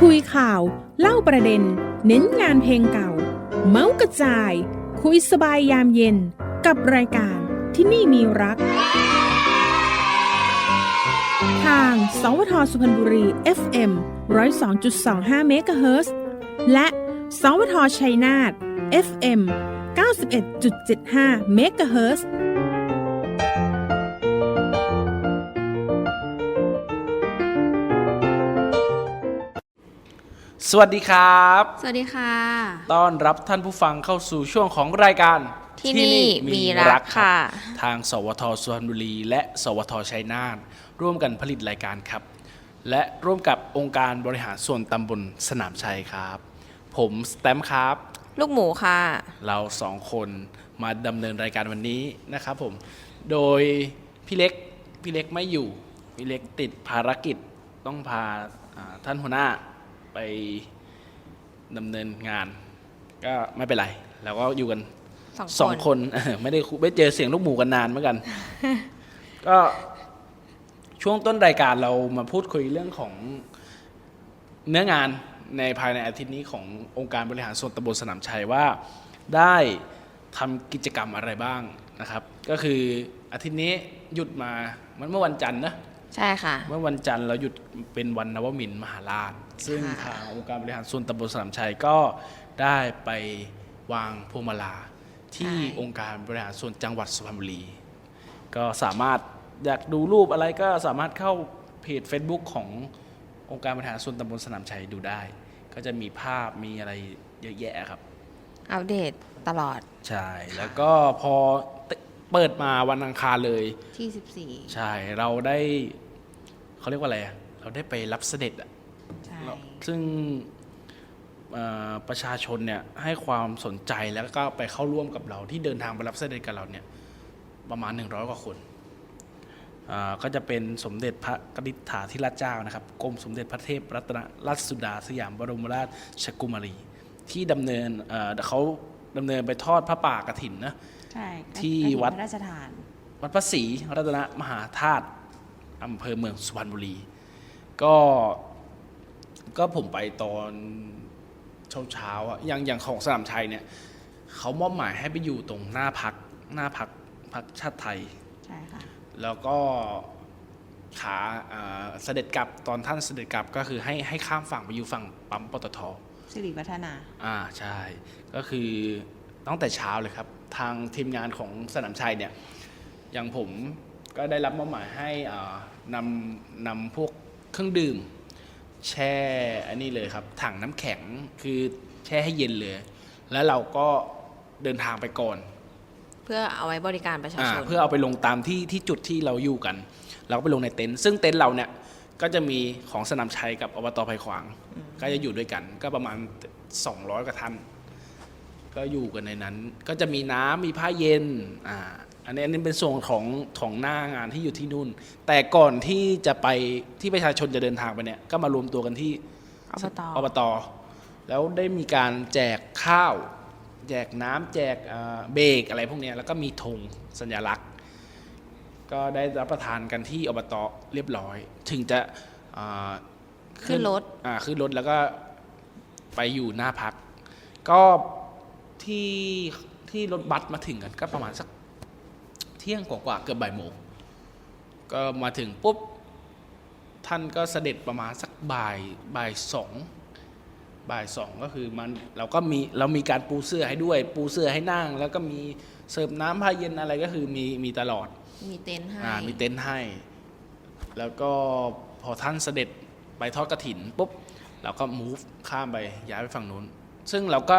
คุยข่าว เล่าประเด็น เน้นงานเพลงเก่า เมาส์กระจาย คุยสบายยามเย็น กับรายการที่นี่มีรัก ทาง สวทสุพรรณบุรี FM 102.25เมกะเฮิร์และ สวทชัยนาท FM 91.75เมกะเฮิร์ สวัสดีครับ สวัสดีค่ะ ต้อนรับท่านผู้ฟังเข้าสู่ช่วงของรายการที่นี่มีรักรับค่ะ ทาง สวทสุพรรณบุรี และ สวทชัยนาทร่วมกันผลิตรายการครับ และร่วมกับองค์การบริหารส่วนตำบลสนามชัยครับ ผมสแตมป์ครับ ลูกหมูค่ะ เราสองคนมาดำเนินรายการวันนี้นะครับผม โดยพี่เล็ก พี่เล็กไม่อยู่ พี่เล็กติดภารกิจต้องพาอ่าท่านหัวหน้า ไปดำเนินงาน ก็ไม่เป็นไรเราก็อยู่กันสองคนสองคนเออไม่ได้คุไม่เจอเสียงลูกหมูกันนานเหมือนกัน ก็ช่วงต้นรายการเรามาพูดคุยเรื่องของเนื้องานในภายในอาทิตย์นี้ขององค์การบริหารส่วนตำบลสนามชัยว่า ได้ทำกิจกรรมอะไรบ้างนะครับ ก็คืออาทิตย์นี้หยุดมามันเมื่อวันจันทร์นะ ใช่ค่ะ เมื่อวันจันทร์เราหยุดเป็นวันนวมินทร์มหาราช ซึ่งค่ะทางองค์การบริหารส่วนตำบลสนามชัยก็ได้ไปวางพวงมาลาที่องค์การบริหารส่วนจังหวัดสุพรรณบุรี ก็สามารถอยากดูรูปอะไรก็สามารถเข้าเพจ Facebook ขององค์การบริหารส่วนตำบลสนามชัยดูได้ ก็จะมีภาพมีอะไรเยอะแยะครับ อัปเดตตลอด ใช่ แล้วก็พอ เปิดมาวันอังคารเลย ที่14ใช่ เราได้เขาเรียกว่าอะไรอะเราได้ไปรับเสด็จอะใช่เราซึ่งเอ่อประชาชนเนี่ยให้ความสนใจแล้วก็ไปเข้าร่วมกับเราที่เดินทางไปรับเสด็จกับเราเนี่ยประมาณ 100 กว่าคนอ่าก็จะเป็นสมเด็จพระกนิษฐาธิราชเจ้านะครับกรมสมเด็จพระเทพรัตนราชสุดาสยามบรมราชกุมารี ที่ดำเนินเอ่อเขาดำเนินไปทอดพระป่ากฐินนะ ใช่ที่กฐินวัดพระราชทาน วัดพระศรีรัตนมหาธาตุอำเภอเมืองสุพรรณบุรี ก็ก็ผมไปตอนเช้าเช้าๆอะอย่างอย่างของสนามชัยเนี่ยเขามอบหมายให้ไปอยู่ตรงหน้าพักหน้าพักพักชาติไทยใช่ค่ะแล้วก็ขาอ่าเสด็จกลับตอนท่านเสด็จกลับก็คือให้ให้ข้ามฝั่งไปอยู่ฝั่งปั๊มปตทสิริวัฒนา อ่าใช่ ก็คือตั้งแต่เช้าเลยครับ ทางทีมงานของสนามชัยเนี่ยอย่างผมก็ได้รับมอบหมายให้อ่านำนำพวกเครื่องดื่ม แช่อันนี้เลยครับถังน้ำแข็งคือแช่ให้เย็นเลย แล้วเราก็เดินทางไปก่อน เพื่อเอาไว้บริการประชาอาชนเพื่อเอาไปลงตามที่ที่จุดที่เราอยู่กัน เราก็ไปลงในเต็นท์ซึ่งเต็นท์เราเนี่ยก็จะมีของสนามชัยกับอบตไผ่ขวาง ก็จะอยู่ด้วยกัน ก็ประมาณ 200กว่าท่าน ก็อยู่กันในนั้น ก็จะมีน้ำมีผ้าเย็นอ่าอันนี้อันนี้เป็นส่วนของของหน้างานที่อยู่ที่นู่น แต่ก่อนที่จะไปที่ประชาชนจะเดินทางไปเนี่ย ก็มารวมตัวกันที่อบตอบตแล้วได้มีการแจกข้าว แจกน้ำแจกเอ่อเบรกอะไรพวกเนี้ยแล้วก็มีธงสัญลักษณ์ ก็ได้รับประทานกันที่อบตเรียบร้อย ถึงจะอ่าขึ้นรถอ่าขึ้นรถแล้วก็ไปอยู่หน้าพัก ก็ ที่ที่รถบัสมาถึงกันก็ประมาณสักเที่ยงกว่าๆเกือบบ่ายโมงก็มาถึงปุ๊บท่านก็เสด็จประมาณสักบ่ายบ่ายสองบ่ายสองก็คือมันเราก็มีเรามีการปูเสื้อให้ด้วย ปูเสื้อให้นั่ง แล้วก็มีเสิร์ฟน้ำผ้าเย็นอะไรก็คือมีมีตลอดมีเต็นท์ให้อ่ามีเต็นท์ให้ แล้วก็พอท่านเสด็จไปทอดกระถินปุ๊บเราก็ move ข้ามไปย้ายไปฝั่งนู้น ซึ่งเราก็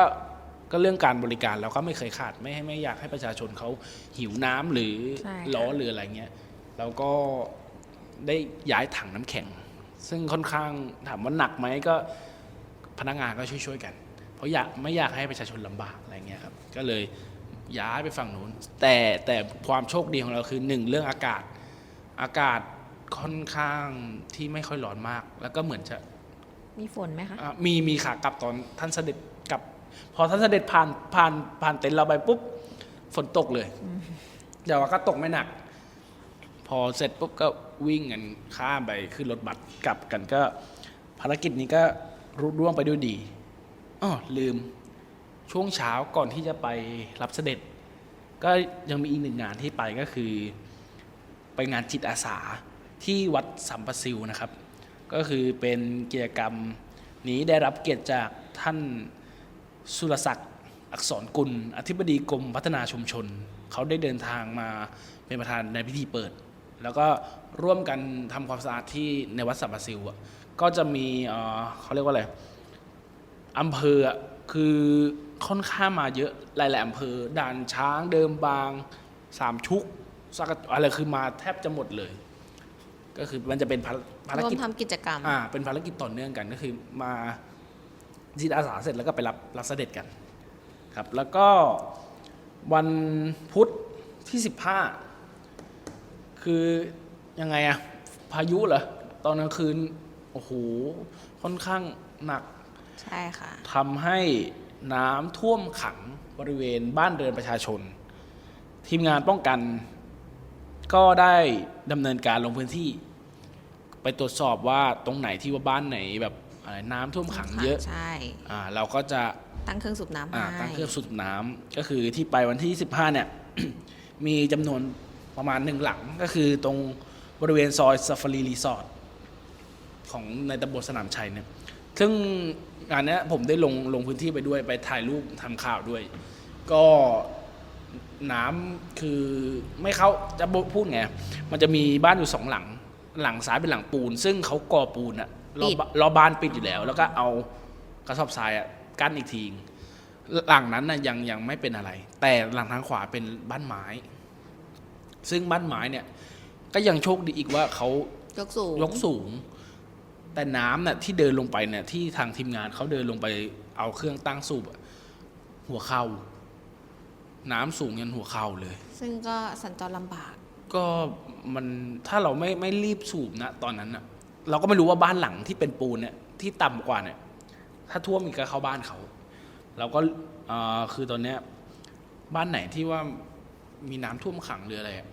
ก็เรื่องการบริการเราก็ไม่เคยขาดไม่ให้ไม่อยากให้ประชาชนเขาหิวน้ำหรือใช่ค่ะร้อนหรืออะไรเงี้ยเราก็ได้ย้ายถังน้ำแข็ง ซึ่งค่อนข้างถามว่าหนักไหมก็พนักงานก็ช่วยๆกัน เพราะอยากไม่อยากให้ประชาชนลำบากอะไรเงี้ยครับก็เลยย้ายไปฝั่งนู้น แต่แต่ความโชคดีของเราคือหนึ่งเรื่องอากาศอากาศค่อนข้างที่ไม่ค่อยร้อนมาก แล้วก็เหมือนจะมีฝนไหมคะอะมีมีขากลับตอนท่านเสด็จกลับ พอท่านเสด็จผ่านผ่านผ่านเต็นท์เราไปปุ๊บฝนตกเลยแต่ว่าก็ตกไม่หนัก พอเสร็จปุ๊บก็วิ่งกันข้ามไปขึ้นรถบัสกลับกันก็ ภารกิจนี้ก็รุร่วงไปด้วยดีอ้อลืมช่วงเช้าก่อนที่จะไปรับเสด็จ ก็ยังมีอีกหนึ่งงานที่ไปก็คือ ไปงานจิตอาสาที่วัดสัมปซิวนะครับ ก็คือเป็นกิจกรรมนี้ได้รับเกียรติจากท่าน สุรศักดิ์อักษรกุล อธิบดีกรมพัฒนาชุมชน เขาได้เดินทางมาเป็นประธานในพิธีเปิด แล้วก็ร่วมกันทำความสะอาดที่ในวัดสัมปซิวอะก็จะมีเอ่อเขาเรียกว่าอะไรอำเภออะคือค่อนข้างมาเยอะหลายๆอำเภอด่านช้างเดิมบางสามชุกสักอะไรคือมาแทบจะหมดเลย ก็คือมันจะเป็นภารภารร่วมกิจทำกิจกรรมอ่าเป็นภารกิจต่อเนื่องกันก็คือมา จิตอาสาเสร็จแล้วก็ไปรับรับเสด็จกันครับแล้วก็วันพุธที่ 15 คือยังไงอะพายุเหรอ ตอนกลางคืน โอ้โห ค่อนข้างหนัก ใช่ค่ะทำให้น้ำท่วมขังบริเวณบ้านเรือนประชาชน ทีมงานป้องกัน ก็ได้ดำเนินการลงพื้นที่ ไปตรวจสอบว่าตรงไหนที่ว่าบ้านไหนแบบ อะไรน้ำท่วมขังเยอะใช่อ่าเราก็จะตั้งเครื่องสูบน้ำอ่าให้ตั้งเครื่องสูบน้ำก็คือที่ไปวันที่15เนี่ย มีจำนวนประมาณหนึ่งหลังก็คือตรงบริเวณซอยซ a ฟารีรีสอร์ทของในตำบลสนามชัยเนี่ย ซึ่งงานเนี้ยผมได้ลงลงพื้นที่ไปด้วยไปถ่ายรูปทำข่าวด้วย ก็น้ำคือไม่เข้าจะพูดไง มันจะมีบ้านอยู่สองหลัง หลังซ้ายเป็นหลังปูน ซึ่งเขาก่อปูนอะ รอบรอบบ้านปิดอยู่แล้ว แล้วก็เอากระสอบทรายอะกั้นอีกทีหลังนั้นน่ะยังยังไม่เป็นอะไร แต่หลังทางขวาเป็นบ้านไม้ ซึ่งบ้านไม้เนี่ย ก็ยังโชคดีอีกว่าเขา ยกสูง ยกสูง แต่น้ำน่ะที่เดินลงไปเนี่ยที่ทางทีมงานเขาเดินลงไปเอาเครื่องตั้งสูบอะหัวเข่า น้ำสูงยันหัวเข่าเลย ซึ่งก็สัญจรลำบาก ก็มันถ้าเราไม่ไม่รีบสูบนะตอนนั้นนะ เราก็ไม่รู้ว่าบ้านหลังที่เป็นปูนเนี่ยที่ต่ำกว่าเนี่ย ถ้าท่วมอีกก็เข้าบ้านเขา เราก็เอ่อคือตอนเนี้ยบ้านไหนที่ว่ามีน้ำท่วมขังหรืออะไรอะ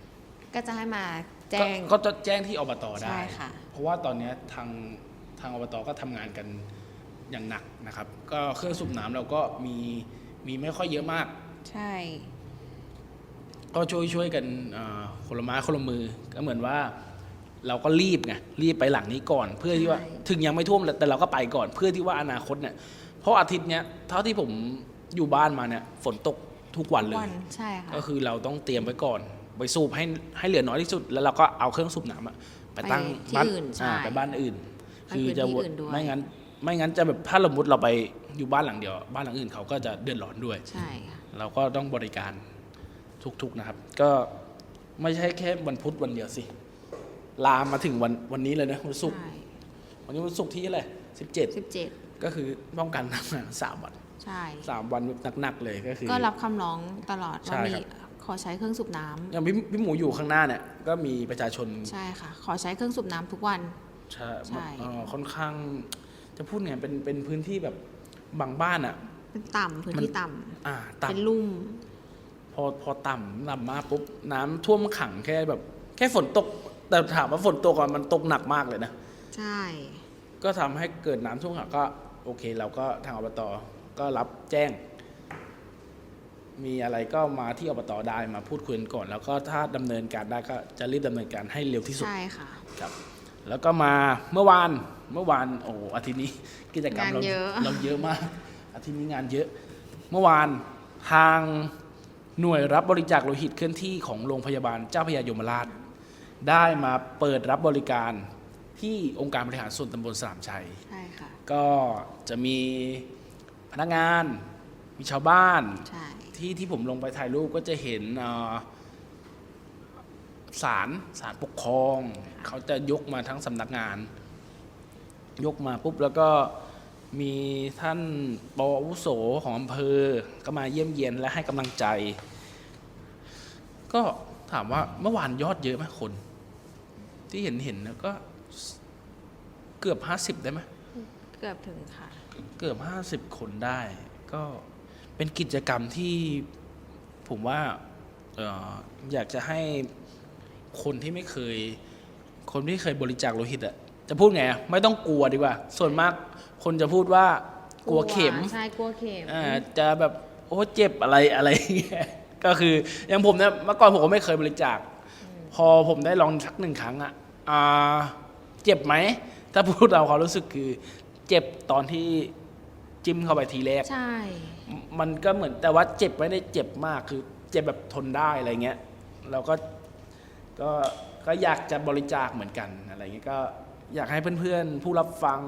ก็จะให้มาแจ้ง ก็ก็จะแจ้งที่อบตได้ ใช่ค่ะ เพราะว่าตอนเนี้ยทางทางอบตก็ทำงานกันอย่างหนักนะครับ ก็เครื่องสูบน้ำเราก็มีมีไม่ค่อยเยอะมาก ใช่ ก็ช่วยช่วยกันเอ่อคนละไม้คนละมือก็เหมือนว่า เราก็รีบไงรีบไปหลังนี้ก่อน เพื่อที่ว่าถึงยังไม่ท่วมแต่เราก็ไปก่อน เพื่อที่ว่าอนาคตเนี่ยเพราะอาทิตย์เนี้ยเท่าที่ผมอยู่บ้านมาเนี่ยฝนตกทุกวันเลวัยนใช่ค่ะก็คือเราต้องเตรียมไว้ก่อน ไปสูบให้ให้เหลือน้อยที่สุด แล้วเราก็เอาเครื่องสูบน้ำอะไปตั้งไปที่บ้านอื่นใช่อ่าไปบ้านอื่นไปคือจะพื้นที่อื่นด้วยไม่งั้นไม่งั้นจะแบบถ้าสมมติเราไปอยู่บ้านหลังเดียว บ้านหลังอื่นเขาก็จะเดือดร้อนด้วยใช่ค่ะเราก็ต้องบริการทุกๆนะครับ ก็ไม่ใช่แค่วันพุธวันเดียวสิ ลามมาถึงวันวันนี้เลยนะวันศุกร์ใช่วันนี้วันศุกร์ที่อะไรสิบเจ็ดสิบเจ็ดก็คือป้องกันทำงานสามวันใช่สามวันแบบหนักๆเลยก็คือ ก็รับคำร้องตลอดใช่ว่ามีครับขอใช้เครื่องสูบน้ำอย่างพี่พี่หมูอยู่ข้างหน้าเนี่ยก็มีประชาชนใช่ค่ะ ขอใช้เครื่องสูบน้ำทุกวันใช่ใช่เอ่อค่อนข้าง จะพูดไงเป็นเป็นพื้นที่แบบบางบ้านอะเป็นต่ำพื้นที่ต่อ่าำต่เป็นลุ่มำพอพอต่ำต่ำมากปุ๊บน้ำท่วมขังแค่แบบ แค่ฝนตก แต่ถามว่าฝนตกก่อนมันตกหนักมากเลยนะ ใช่ ก็ทำให้เกิดน้ำท่วมขังก็ โอเค เราก็ทางอบตก็รับแจ้ง มีอะไรก็มาที่อบตได้มาพูดคุยกันก่อน แล้วก็ถ้าดำเนินการได้ก็จะรีบดำเนินการให้เร็วที่สุด ใช่ค่ะ ครับแล้วก็มาเมื่อวานเมื่อวานโอ้โหอาทิตย์นี้ กิจกรรมเรางานเยอะ เราเยอะมาก อาทิตย์นี้งานเยอะ เมื่อวานทางหน่วยรับบริจาคโลหิตเคลื่อนที่ของโรงพยาบาลเจ้าพระยายมราช ได้มาเปิดรับบริการที่องค์การบริหารส่วนตำบลสนามชัย ใช่ค่ะ ก็จะมีพนักงาน มีชาวบ้าน ใช่ ที่ที่ผมลงไปถ่ายรูปก็จะเห็นเอ่อศาลศาลปกครอง เขาจะยกมาทั้งสำนักงาน ยกมาปุ๊บแล้วก็มีท่านปออาวุโสของอำเภอ ก็มาเยี่ยมเยียนและให้กำลังใจ ก็ถามว่าเมื่อวานยอดเยอะไหมคน ที่เห็นเห็นนะก็เกือบห้าสิบได้ไหมเกือบถึงค่ะ เกือบห้าสิบคนได้ ก็เป็นกิจกรรมที่ผมว่าเอออยากจะให้คนที่ไม่เคย คนที่เคยบริจาคโลหิตอะจะพูดไงอะไม่ต้องกลัวดีกว่า ส่วนมากคนจะพูดว่ากลัวเข็มใช่กลัวเข็มอ่าจะแบบโอ้เจ็บอะไรอะไรอย่างเงี้ยก็คืออย่างผมเนี่ยเมื่อก่อนผมก็ไม่เคยบริจาค พอผมได้ลองสักหนึ่งครั้งอะอ่าเจ็บไหม ถ้าพูดเราความรู้สึกคือ เจ็บตอนที่จิ้มเข้าไปทีแรก ใช่ มันก็เหมือนแต่ว่าเจ็บไม่ได้เจ็บมากคือ เจ็บแบบทนได้อะไรเงี้ยเราก็ก็ก็อยากจะบริจาคเหมือนกันอะไรเงี้ยก็อยากให้เพื่อนๆ ผู้รับฟัง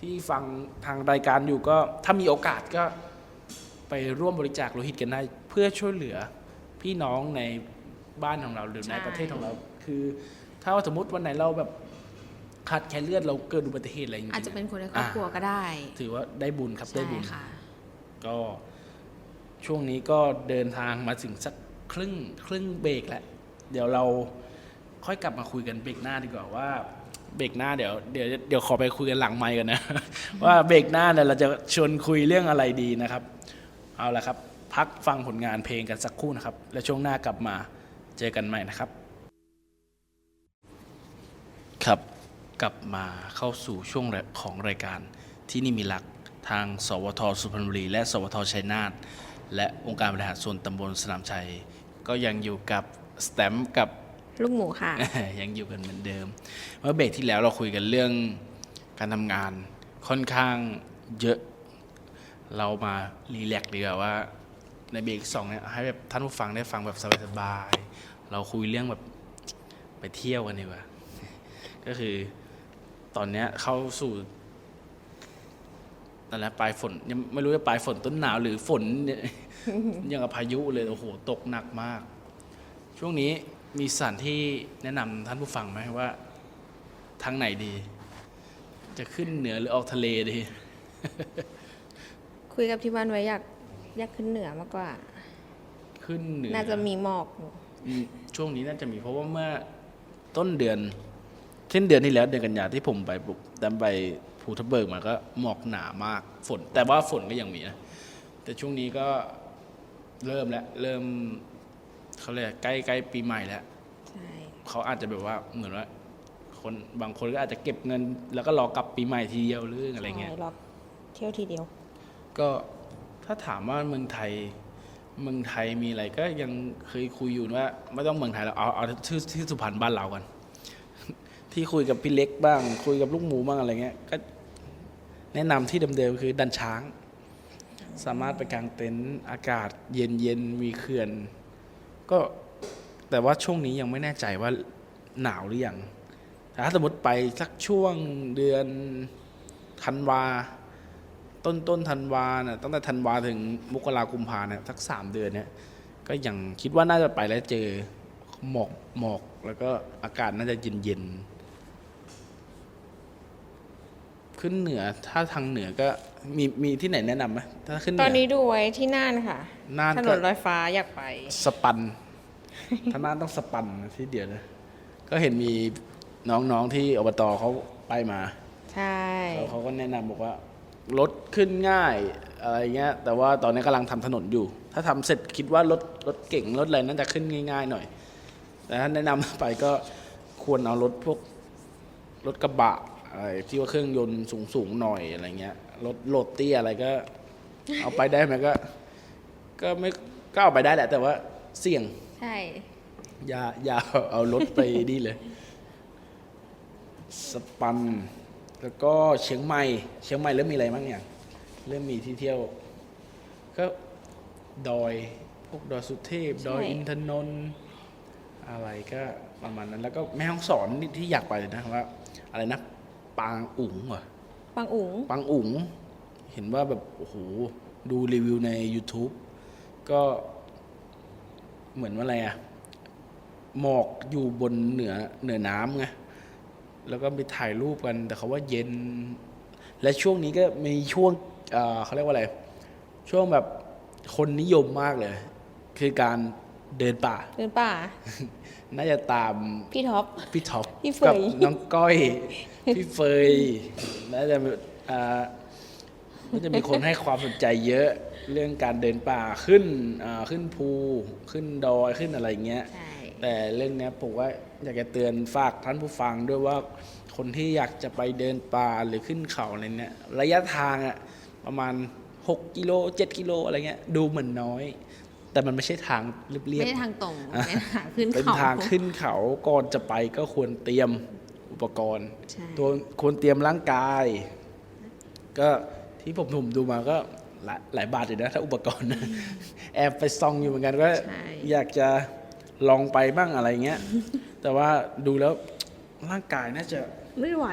ที่ฟังทางรายการอยู่ก็ถ้ามีโอกาสก็ไปร่วมบริจาคโลหิตกันได้ เพื่อช่วยเหลือพี่น้องใน บ้านของเราหรือในประเทศของเรา คือ ถ้าว่าสมมติวันไหนเราแบบขาดแคลนเลือดเราเกิดอุบัติเหตุอะไรจริงๆอาจจะเป็นคนในครอบครัวก็ได้ ถือว่าได้บุญครับได้ใช่บุญค่ะก็ช่วงนี้ก็เดินทางมาถึงสักครึ่งครึ่งเบรกแล้วเดี๋ยวเราค่อยกลับมาคุยกันเบรกหน้าดีกว่าว่าเบรกหน้าเดี๋ยวเดี๋ยวเดี๋ยวขอไปคุยกันหลังไมค์กันนะ ว่าเบรกหน้าเนี่ยเราจะชวนคุยเรื่องอะไรดีนะครับ เอาละครับ พักฟังผลงานเพลงกันสักครู่นะครับ แล้วช่วงหน้ากลับมา เจอกันใหม่นะครับ ครับกลับมาเข้าสู่ช่วงแรกของรายการที่นี่มีหลักทาง สวทสุพรรณบุรี และสวทชัยนาทและองค์การบริหารส่วนตำบลสนามชัย ก็ยังอยู่กับสแตมป์กับลูกหมูค่ะ ยังอยู่กันเหมือนเดิม เมื่อเบรกที่แล้วเราคุยกันเรื่องการทำงานค่อนข้างเยอะ เรามารีแลกซ์ดีกว่าว่า ในเบรกสองเนี่ยให้แบบท่านผู้ฟังได้ฟังแบบสบายๆ เราคุยเรื่องแบบไปเที่ยวกันดีกว่า ก็คือตอนเนี้ยเข้าสู่ตอนแรกปลายฝนยังไม่รู้จะปลายฝนต้นหนาวหรือฝนยังกับพายุเลยโอ้โหตกหนักมาก ช่วงนี้มีสถานที่แนะนำท่านผู้ฟังไหมว่าทางไหนดี จะขึ้นเหนือหรือออกทะเลดี คุยกับที่บ้านไว้อยาก อยากขึ้นเหนือมากกว่า ขึ้นเหนือน่าจะมีหมอกอยู่อืมช่วงนี้น่าจะมีเพราะว่าเมื่อต้นเดือนเช่นเดือนที่แล้วเดือนกันยาที่ผมไปปุ๊บดันไปภูทับเบิกมาก็หมอกหนามากฝน แต่ว่าฝนก็ยังมีนะแต่ช่วงนี้ก็เริ่มแล้วเริ่มเขาเรียกใกล้ใกล้ปีใหม่แล้ว ใช่เขาอาจจะแบบว่าเหมือนว่า คนบางคนก็อาจจะเก็บเงิน แล้วก็รอกลับปีใหม่ทีเดียวหรืออะไรเงี้ย ใช่รอบเที่ยวทีเดียว ก็ ถ้าถามว่าเมืองไทยเมืองไทยมีอะไรก็ยังเคยคุยอยู่ว่า ไม่ต้องเมืองไทยเราเอาเอาที่ที่สุพรรณบ้านเรากันที่คุยกับพี่เล็กบ้าง คุยกับลูกหมูบ้างอะไรเงี้ยก็แนะนำที่เดิมๆคือดันช้าง สามารถไปกางเต็นท์อากาศเย็นๆมีเขื่อน ก็แต่ว่าช่วงนี้ยังไม่แน่ใจว่าหนาวหรือยังแต่ถ้าสมมติไปสักช่วงเดือนธันวา ต้นต้นธันวาเนี่ยตั้งแต่ธันวาถึงมกรากุมภาเนี่ยสักสามเดือนเนี่ยก็ยังคิดว่าน่าจะไปแล้วเจอหมอกหมอกแล้วก็อากาศน่าจะเย็นเย็นๆขึ้นเหนือถ้าทางเหนือก็มีมีที่ไหนแนะนำไหมถ้าขึ้นเหตอนนืนี้ดูไว้ที่น่านค่ะน่านถนก็นลอยฟ้าอยากไป สปันถ้าน่านต้องสปันนะที่เดียวนะก็เห็นมีน้องๆที่อบตเขาไปมา ใช่แล้วเขาก็แนะนำบอกว่า รถขึ้นง่ายอะไรเงี้ยแต่ว่าตอนนี้กำลังทำถนนอยู่ ถ้าทำเสร็จคิดว่ารถรถเก่งรถอะไรน่าจะขึ้นง่าย ๆ หน่อย แต่ถ้าแนะนำไปก็ควรเอารถพวกรถกระบะอะไรที่ว่าเครื่องยนต์สูงๆหน่อยอะไรเงี้ยรถโหลดเตี้ยอะไรก็ เอาไปได้ไหมก็ ก็ไม่ก็เอาไปได้แหละ แต่ว่าเสี่ยงใช่ อย่าอย่าเอารถไปนี่เลย สปัน แล้วก็เชียงใหม่ เชียงใหม่เริ่มมีอะไรบ้างเนี่ยเริ่มมีที่เที่ยว ก็ดอยพวกดอยสุเทพ ดอยอินทนนท์อะไรก็ประมาณนั้นแล้วก็แม่ห้องสอนนี่ที่อยากไปเลยนะว่า อะไรนะปางอุ๋งเหรอบางอุ๋งปังอุ๋ง เห็นว่าแบบโอ้โหดูรีวิวใน YouTube ก็เหมือนว่าอะไรอะหมอกอยู่บนเหนือเหนือน้ำไง แล้วก็ไปถ่ายรูปกัน แต่เขาว่าเย็น และช่วงนี้ก็มีช่วงเอ่อเขาเรียกว่าอะไร ช่วงแบบคนนิยมมากเลย คือการเดินป่า เดินป่า น่าจะตามพี่ท็อป พี่ท็อปพี่เฟยกับน้องก้อย พี่เฟย น่าจะอ่าน่าจะมีคนให้ความสนใจเยอะเรื่องการเดินป่าขึ้นอ่าขึ้นภูขึ้นดอยขึ้นอะไรเงี้ยใช่ แต่เรื่องเนี้ยผมว่าอยากจะเตือนฝากท่านผู้ฟังด้วยว่าคนที่อยากจะไปเดินป่าหรือขึ้นเขาอะไรเนี่ยระยะทางอะประมาณ 6 กิโล 7 กิโลอะไรเงี้ยดูเหมือนน้อย แต่มันไม่ใช่ทางเรียบไม่ๆได้ทางตรงเป็นทางขึ้นเป็นเขาทางขึ้นเขาก่อนจะไปก็ควรเตรียมอุปกรณ์ใช่ตัวควรเตรียมร่างกาย ก็ที่ผมถุมดูมาก็หลายหลายบาทอยู่นะถ้าอุปกรณ์นะแอบไปซองอยู่เหมือนกันก็ใช่อยากจะ ลองไปบ้างอะไรเงี้ย แต่ว่าดูแล้วร่างกายน่าจะ ไม่ไหว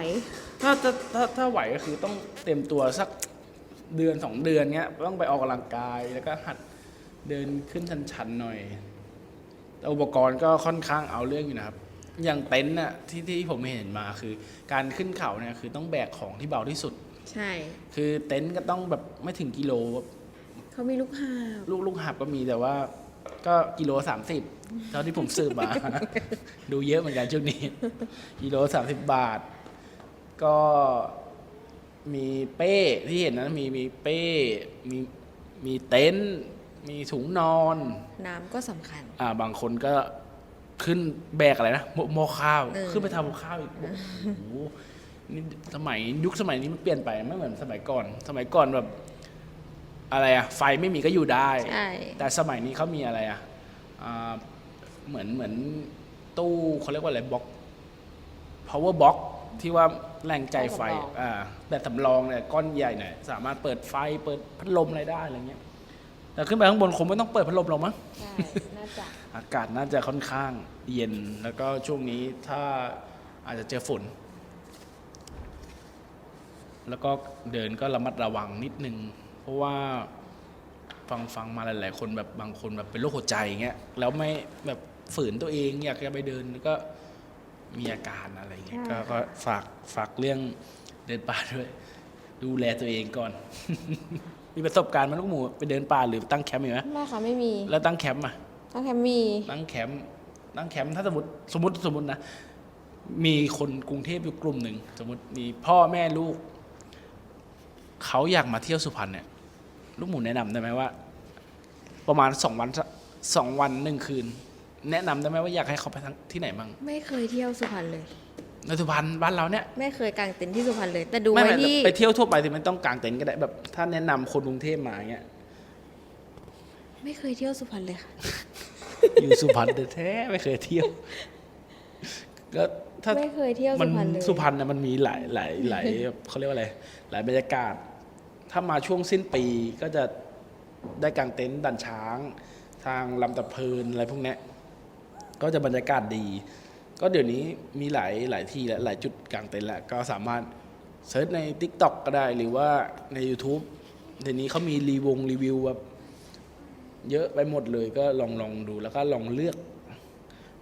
ถ้าถ้าถ้าถ้าไหวก็คือต้องเต็มตัวสักเดือนสองเดือนเงี้ย ต้องไปออกกำลังกายแล้วก็หัดเดินขึ้นชันๆหน่อย แต่อุปกรณ์ก็ค่อนข้างเอาเรื่องอยู่นะครับ อย่างเต็นท์น่ะที่ที่ผมเห็นมาคือ การขึ้นเขาเนี่ยคือต้องแบกของที่เบาที่สุด ใช่ คือเต็นท์ก็ต้องแบบไม่ถึงกิโลเขามีลูกหาบลูกลูกหับก็มีแต่ว่า ก็กิโลสามสิบเท่าที่ผมสืบมา ดูเยอะเหมือนกันช่วงนี้ กิโลสามสิบบาท ก็มีเป้ที่เห็นนะมีมีเป้ มีมีเต็นท์มีถุงนอน น้ำก็สำคัญ อ่า บางคนก็ขึ้นแบกอะไรนะหม้อหม้อข้าว เออ ขึ้นไปทำหม้อข้าวอีกโอ้โหนี่สมัยยุคสมัยนี้มันเปลี่ยนไปไม่เหมือนสมัยก่อน สมัยก่อนแบบ อะไรอะไฟไม่มีก็อยู่ได้ ใช่ แต่สมัยนี้เขามีอะไรอะอ่าเหมือนเหมือนตู้เขาเรียกว่าอะไรบล็อก power box ที่ว่าแรงใจไฟแบบสำรอง อ่าแบบสำรองเนี่ยก้อนใหญ่เนี่ยสามารถเปิดไฟเปิดพัดลมอะไรได้อะไรเงี้ยแต่ขึ้นไปข้างบนคงไม่ต้องเปิดพัดลมหรอกมั้ง ใช่ น่าจะ อากาศน่าจะค่อนข้างเย็นแล้วก็ช่วงนี้ถ้าอาจจะเจอฝนแล้วก็เดินก็ระมัดระวังนิดนึงเพ ราะว่าฟังฟังมาหลาย ๆ คนแบบบางคนแบบเป็นโรคหัวใจเงี้ยแล้วไม่แบบฝืนตัวเองอยากจะไปเดินแล้วก็มีอาการอะไรเงี้ยใช่ก็ค่ะก็ฝากฝากเรื่องเดินป่าด้วย ดูแลตัวเองก่อน มีประสบการณ์ไหมลูกหมูไปเดินป่าหรือตั้งแคมป์อยู่ไหมไม่ค่ะไม่มีแล้วตั้งแคมป์อะต้องแคมมีตั้งแคมป์ตั้งแคมป์ถ้าสมมติสมมติสมมตินะมีคนกรุงเทพอยู่กลุ่มหนึ่งสมมติมีพ่อแม่ลูก เขาอยากมาเที่ยวสุพรรณเนี่ย ลูกหมูแนะนำได้ไหมว่า ประมาณสองวันสองวันหนึ่งคืน แนะนำได้ไหมว่าอยากให้เขาไปทั้งที่ไหนบ้างไม่เคยเที่ยวสุพรรณเลย ในสุพรรณบ้านเราเนี่ยไม่เคยกางเต็นท์ที่สุพรรณเลย แต่ดูไม่ไว้ไม่ที่ไปเที่ยวทั่วไปที่มันต้องกางเต็นท์ก็ได้แบบ ถ้าแนะนำคนกรุงเทพมาเงี้ย ไม่เคยเที่ยวสุพรรณเลยค่ะ อยู่สุพรรณแท้ๆไม่เคยเที่ยวก็ถ้าไม่เคยเที่ยวมัสุพรรณเลยสุพรรณเนี่ยมันมีหลายหลายหลายเขาเรียกว่าอะไร หลายบรรยากาศ ถ้ามาช่วงสิ้นปีก็จะได้กางเต็นท์ดันช้าง ทางลำตะเพินอะไรพวกเนี้ยก็จะบรรยากาศดี ก็เดี๋ยวนี้มีหลายหลายที่และหลายจุดกางเต็นท์แล้วก็สามารถเซิร์ชใน Tik t o อกก็ได้หรือว่าใน YouTube เดี๋ยวนี้เขามีรีวงรีวิวแบบเยอะไปหมดเลยก็ลองลองดูแล้วก็ลองเลือก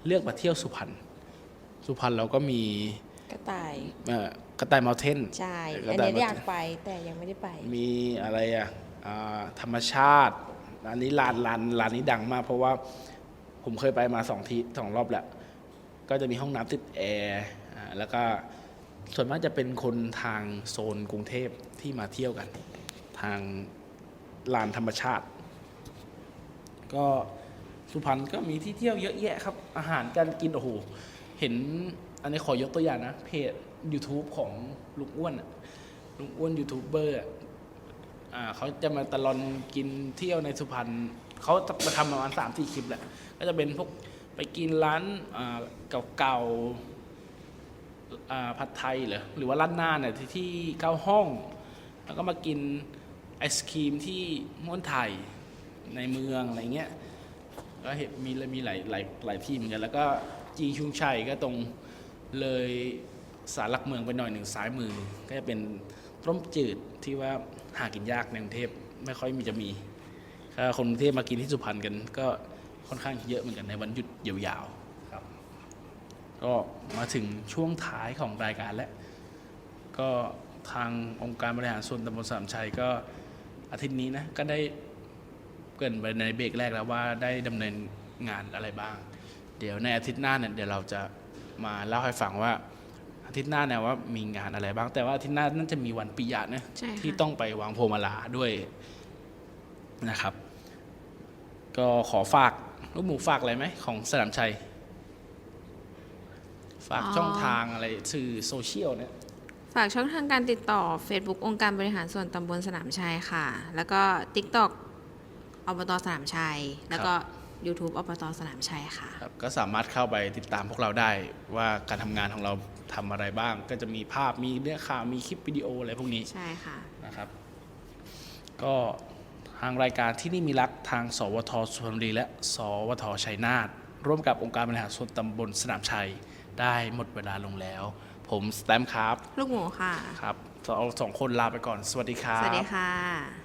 เลือกมาเที่ยวสุพรรณสุพรรณเราก็มีกระต่ายเอ่อ กระต่ายเมาเทนใช่กระอันต่ายนี้เมาอยากเทนไปแต่ยังไม่ได้ไป มีอะไรอะอ่าธรรมชาติร้านนี้ร้านร้านร้านนี้ดังมาก เพราะว่าผมเคยไปมาสองทีสองรอบแล้ว ก็จะมีห้องน้ำติดแอร์อ่าแล้วก็ส่วนมากจะเป็นคนทางโซนกรุงเทพที่มาเที่ยวกัน ทางลานธรรมชาติ ก็สุพรรณก็มีที่เที่ยวเยอะแยะครับ อาหารการกินโอ้โหเห็นอันนี้ขอยกตัวอย่างนะเพจ YouTube ของลุงอ้วนอะลุงอ้วนยูทูบเบอร์อะอ่าเขาจะมาตะลอนกินเที่ยวในสุพรรณเขาจะมาทำประมาณสามสี่คลิปแหละ ก็จะเป็นพวกไปกินร้านอ่าเก่าๆอ่าผัดไทยเหรอหรือว่าร้านหน้าเนี่ยที่ที่เก้าห้อง แล้วก็มากินไอศครีมที่ม่วนไทยในเมืองอะไรเงี้ย ก็เห็นมีมีหลายหลายหลายที่เหมือนกัน แล้วก็จีชุงชัยก็ตรงเลย สารหลักเมืองไปหน่อยหนึ่งซ้ายมือ ก็จะเป็นต้มจืดที่ว่าหากินยากในกรุงเทพไม่ค่อยมีจะมีถ้าคนกรุงเทพมากินที่สุพรรณกัน ก็ค่อนข้างเยอะเหมือนกันในวันหยุดยาวๆครับ ก็มาถึงช่วงท้ายของรายการแล้ว ก็ทางองค์การบริหารส่วนตำบลสามชัยก็อาทิตย์นี้นะก็ได้เกินไปในเบรกแรกแล้วว่าได้ดำเนินงานอะไรบ้าง เดี๋ยวในอาทิตย์หน้าเนี่ยเดี๋ยวเราจะมาเล่าให้ฟังว่า ทิตย์หน้าเนี่ยว่ามีงานอะไรบ้าง แต่ว่าอาทิตย์หน้าน่าจะมีวันปิยะนะใช่ค่ะ ที่ต้องไปวางพวงมาลาด้วยนะครับ ก็ขอฝากลูกหมูฝากอะไรไหมของสนามชัย ฝากอ๋อช่องทางอะไรสื่อโซเชียลเนี่ย ฝากช่องทางการติดต่อ Facebook องค์การบริหารส่วนตำบลสนามชัยค่ะ แล้วก็ TikTok อบตสนามชัย แล้วก็ YouTube อบตสนามชัยค่ะ ครับก็สามารถเข้าไปติดตามพวกเราได้ว่าการทำงานของเรา ทำอะไรบ้าง ก็จะมีภาพมีเนื้อข่าวมีคลิปวิดีโออะไรพวกนี้ใช่ค่ะนะครับ ก็ทางรายการที่นี่มีรักทาง สวทสุพรรณบุรีและสวทชัยนาทร่วมกับองค์การบริหารส่วนตำบลสนามชัยได้หมดเวลาลงแล้ว ผมสแตมป์ครับ ลูกหมูค่ะ ครับเราสองคนลาไปก่อน สวัสดีครับ สวัสดีค่ะ